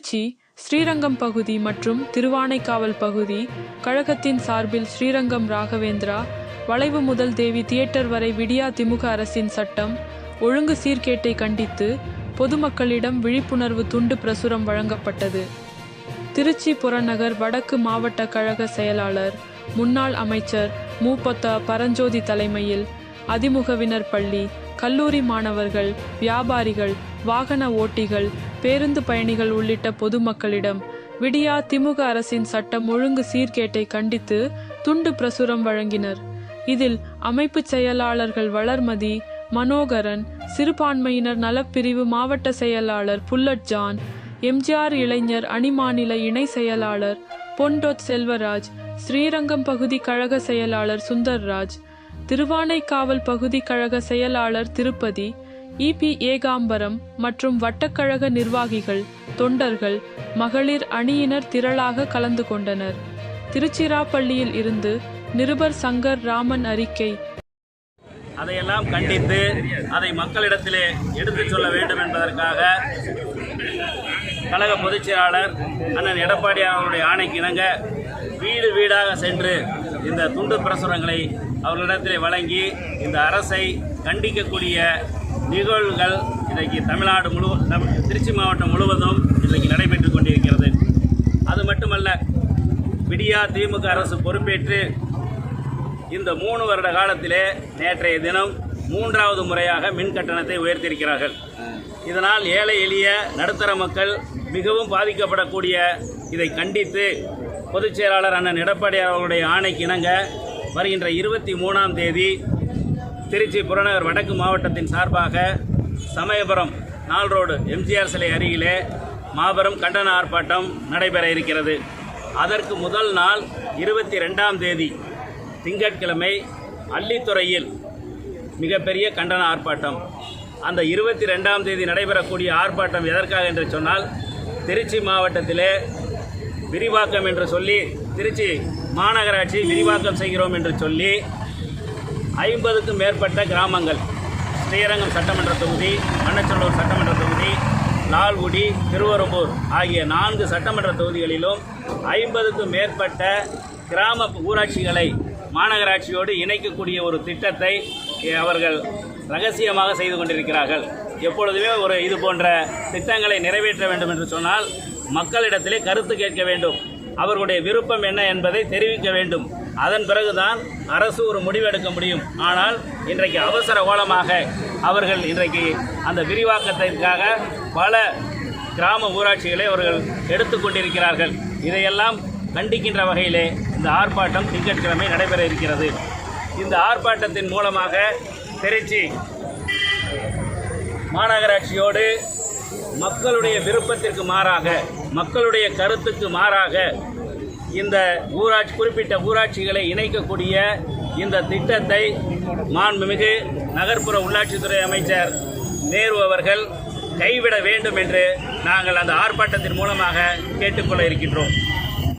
திருச்சி ஸ்ரீரங்கம் பகுதி மற்றும் திருவானைக்காவல் பகுதி கழகத்தின் சார்பில் ஸ்ரீரங்கம் ராகவேந்திரா வளைவு முதல் தேவி தியேட்டர் வரை விடியா திமுக அரசின் சட்டம் ஒழுங்கு சீர்கேட்டை கண்டித்து பொதுமக்களிடம் விழிப்புணர்வு துண்டு பிரசுரம் வழங்கப்பட்டது. திருச்சி புறநகர் வடக்கு மாவட்ட கழக செயலாளர் முன்னாள் அமைச்சர் மூப்பத்த பரஞ்சோதி தலைமையில் அதிமுகவினர் பள்ளி கல்லூரி மாணவர்கள் வியாபாரிகள் வாகன ஓட்டிகள் பேருந்து பயணிகள் உள்ளிட்ட பொதுமக்களிடம் விடியா திமுக அரசின் சட்டம் ஒழுங்கு சீர்கேட்டை கண்டித்து துண்டு பிரசுரம் வழங்கினர். இதில் அமைப்புச் செயலாளர்கள் வளர்மதி மனோகரன் சிறுபான்மையினர் நலப்பிரிவு மாவட்ட செயலாளர் புல்லட் ஜான் எம்ஜிஆர் இளைஞர் அணிமாநில இணை செயலாளர் பொன்டொத் செல்வராஜ் ஸ்ரீரங்கம் பகுதி கழக செயலாளர் சுந்தர்ராஜ் திருவானைக்காவல் பகுதி கழக செயலாளர் திருப்பதி இபி ஏகாம்பரம் மற்றும் வட்டக்கழக நிர்வாகிகள் தொண்டர்கள் மகளிர் அணியினர் திரளாக கலந்து கொண்டனர். திருச்சிராப்பள்ளியில் இருந்து நிருபர் சங்கர் ராமன் அறிக்கை. அதையெல்லாம் கண்டித்து அதை மக்களிடத்திலே எடுத்துச் சொல்ல வேண்டும் என்பதற்காக கழக பொதுச் செயலாளர் அண்ணன் எடப்பாடி அவர்களுடைய ஆணைக்கு இணங்க வீடு வீடாக சென்று இந்த துண்டு பிரசுரங்களை அவர்களிடத்திலே வழங்கி இந்த அரசை கண்டிக்கக்கூடிய நிகழ்வுகள் இன்றைக்கு தமிழ்நாடு முழு திருச்சி மாவட்டம் முழுவதும் இன்றைக்கு நடைபெற்றுக் கொண்டிருக்கிறது. அது மட்டுமல்ல விடியா திமுக அரசு பொறுப்பேற்று இந்த மூணு வருட காலத்திலே நேற்றைய தினம் மூன்றாவது முறையாக மின் கட்டணத்தை உயர்த்தியிருக்கிறார்கள். இதனால் ஏழை எளிய நடுத்தர மக்கள் மிகவும் பாதிக்கப்படக்கூடிய இதை கண்டித்து பொதுச் செயலாளர் அண்ணன் எடப்பாடி அவர்களுடைய ஆணைக்கு இணங்க வருகின்ற இருபத்தி மூணாம் தேதி திருச்சி புறநகர் வடக்கு மாவட்டத்தின் சார்பாக சமயபுரம் நாள் ரோடு எம்ஜிஆர் சிலை அருகிலே மாபெரும் கண்டன ஆர்ப்பாட்டம் நடைபெற இருக்கிறது. அதற்கு முதல் நாள் இருபத்தி ரெண்டாம் தேதி திங்கட்கிழமை அள்ளித்துறையில் மிகப்பெரிய கண்டன ஆர்ப்பாட்டம். அந்த இருபத்தி ரெண்டாம் தேதி நடைபெறக்கூடிய ஆர்ப்பாட்டம் எதற்காக என்று சொன்னால் திருச்சி மாவட்டத்திலே விரிவாக்கம் என்று சொல்லி திருச்சி மாநகராட்சி விரிவாக்கம் செய்கிறோம் என்று சொல்லி ஐம்பதுக்கும் மேற்பட்ட கிராமங்கள். ஸ்ரீரங்கம் சட்டமன்ற தொகுதி மண்ணச்சல்லூர் சட்டமன்ற தொகுதி லால்குடி திருவரம்பூர் ஆகிய நான்கு சட்டமன்ற தொகுதிகளிலும் ஐம்பதுக்கும் மேற்பட்ட கிராம ஊராட்சிகளை மாநகராட்சியோடு இணைக்கக்கூடிய ஒரு திட்டத்தை அவர்கள் ரகசியமாக செய்து கொண்டிருக்கிறார்கள். எப்பொழுதுமே ஒரு இது போன்ற திட்டங்களை நிறைவேற்ற வேண்டும் என்று சொன்னால் மக்களிடத்திலே கருத்து கேட்க வேண்டும். அவர்களுடைய விருப்பம் என்ன என்பதை தெரிவிக்க வேண்டும். அதன் பிறகுதான் அரசு ஒரு முடிவெடுக்க முடியும். ஆனால் இன்றைக்கு அவசர கோலமாக அவர்கள் இன்றைக்கு அந்த விரிவாக்கத்திற்காக பல கிராம ஊராட்சிகளை அவர்கள் எடுத்துக்கொண்டிருக்கிறார்கள் இதையெல்லாம் கண்டிக்கின்ற வகையிலே இந்த ஆர்ப்பாட்டம் திங்கட்கிழமை நடைபெற இருக்கிறது. இந்த ஆர்ப்பாட்டத்தின் மூலமாக திருச்சி மாநகராட்சியோடு மக்களுடைய விருப்பத்திற்கு மாறாக மக்களுடைய கருத்துக்கு மாறாக இந்த ஊராட்சி குறிப்பிட்ட ஊராட்சிகளை இணைக்கக்கூடிய இந்த திட்டத்தை மாண்புமிகு நகர்ப்புற உள்ளாட்சித்துறை அமைச்சர் நேரு அவர்கள் கைவிட வேண்டும் என்று நாங்கள் அந்த ஆர்ப்பாட்டத்தின் மூலமாக கேட்டுக்கொள்ள இருக்கின்றோம்.